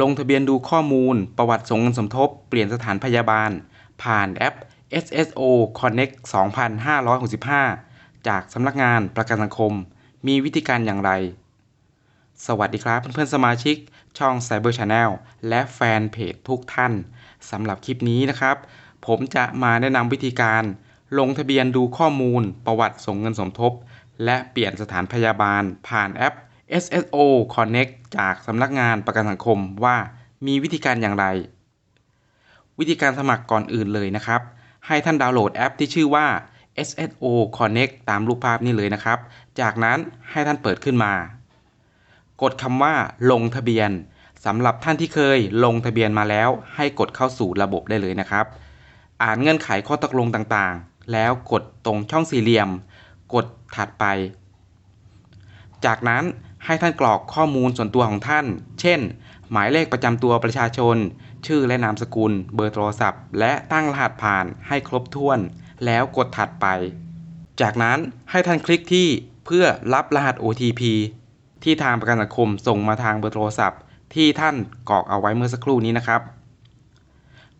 ลงทะเบียนดูข้อมูล ประวัติส่งเงินสมทบ เปลี่ยนสถานพยาบาล ผ่านแอป SSO Connect 2565 จากสำนักงานประกันสังคม มีวิธีการอย่างไร สวัสดีครับเพื่อนๆสมาชิกช่อง Cyber Channel และแฟนเพจทุกท่านสำหรับคลิปนี้นะครับ ผมจะมาแนะนำวิธีการ ลงทะเบียนดูข้อมูล ประวัติส่งเงินสมทบ และเปลี่ยนสถานพยาบาล ผ่านแอป SSO Connect จากสำนักงานประกันสังคมว่ามีวิธีการอย่างไร วิธีการสมัครก่อนอื่นเลยนะครับ ให้ท่านดาวน์โหลดแอปที่ชื่อว่า SSO Connect ตามรูปภาพนี้เลยนะครับ จากนั้นให้ท่านเปิดขึ้นมา กดคำว่า ลงทะเบียนสำหรับท่านที่เคยลงทะเบียนมาแล้ว ให้กดเข้าสู่ระบบได้เลยนะครับ อ่านเงื่อนไขข้อตกลงต่างๆ แล้วกดตรงช่องสี่เหลี่ยม กดถัดไป จากนั้นให้ท่านกรอกข้อมูลส่วนตัวของท่าน เช่น หมายเลขประจำตัวประชาชน ชื่อและนามสกุล เบอร์โทรศัพท์ และตั้งรหัสผ่านให้ครบถ้วน แล้วกดถัดไป จากนั้นให้ท่านคลิกที่เพื่อรับรหัส OTP ที่ทางประกันสังคมส่งมาทางเบอร์โทรศัพท์ ที่ท่านกรอกเอาไว้เมื่อสักครู่นี้นะครับ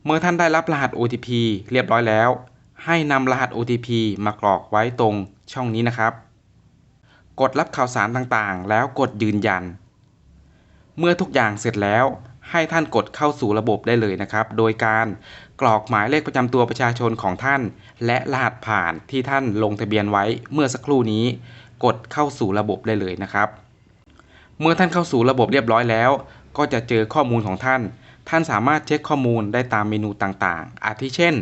เมื่อท่านได้รับรหัส OTP เรียบร้อยแล้ว ให้นำรหัส OTP มากรอกไว้ตรงช่องนี้นะครับ กดรับข่าวสารต่างๆ แล้วกดยืนยัน เมื่อทุกอย่างเสร็จแล้วให้ท่านกดเข้าสู่ระบบได้เลยนะครับ โดยการกรอกหมายเลขประจำตัวประชาชนของท่าน และรหัสผ่านที่ท่านลงทะเบียนไว้เมื่อสักครู่นี้ กดเข้าสู่ระบบได้เลยนะครับ เมื่อท่านเข้าสู่ระบบเรียบร้อยแล้ว ก็จะเจอข้อมูลของท่าน ท่านสามารถเช็คข้อมูลได้ตามเมนูต่างๆ อาทิเช่น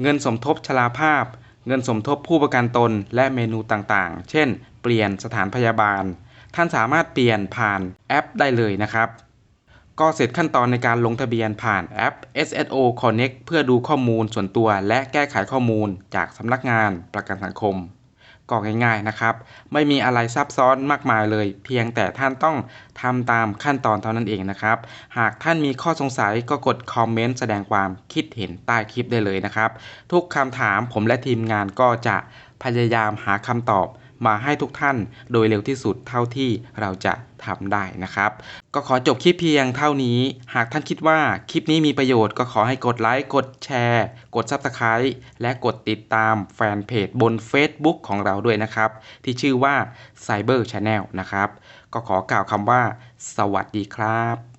เงินสมทบชราภาพ เงินสมทบผู้ประกันตนและเมนูต่างๆ เช่น เปลี่ยนสถานพยาบาล ท่านสามารถเปลี่ยนผ่านแอปได้เลยนะครับ ก็เสร็จขั้นตอนในการลงทะเบียนผ่านแอป SSO Connect เพื่อดูข้อมูลส่วนตัวและแก้ไขข้อมูลจากสำนักงานประกันสังคมก็ง่ายๆนะครับ ไม่มีอะไรซับซ้อนมากมายเลย เพียงแต่ท่านต้องทำตามขั้นตอนเท่านั้นเองนะครับ หากท่านมีข้อสงสัยก็กดคอมเมนต์แสดงความคิดเห็นใต้คลิปได้เลยนะครับ ทุกคำถามผมและทีมงานก็จะพยายามหาคำตอบ มาให้ทุกท่านโดยเร็วที่สุดเท่าที่เราจะทำได้นะครับ ก็ขอจบคลิปเพียงเท่านี้ หากท่านคิดว่าคลิปนี้มีประโยชน์ก็ขอให้กดไลค์กดแชร์ กด Subscribe และกดติดตามแฟนเพจบน Facebook ของเราด้วยนะครับ ที่ชื่อว่า Cyber Channel นะครับ ก็ขอกล่าวคำว่า สวัสดีครับ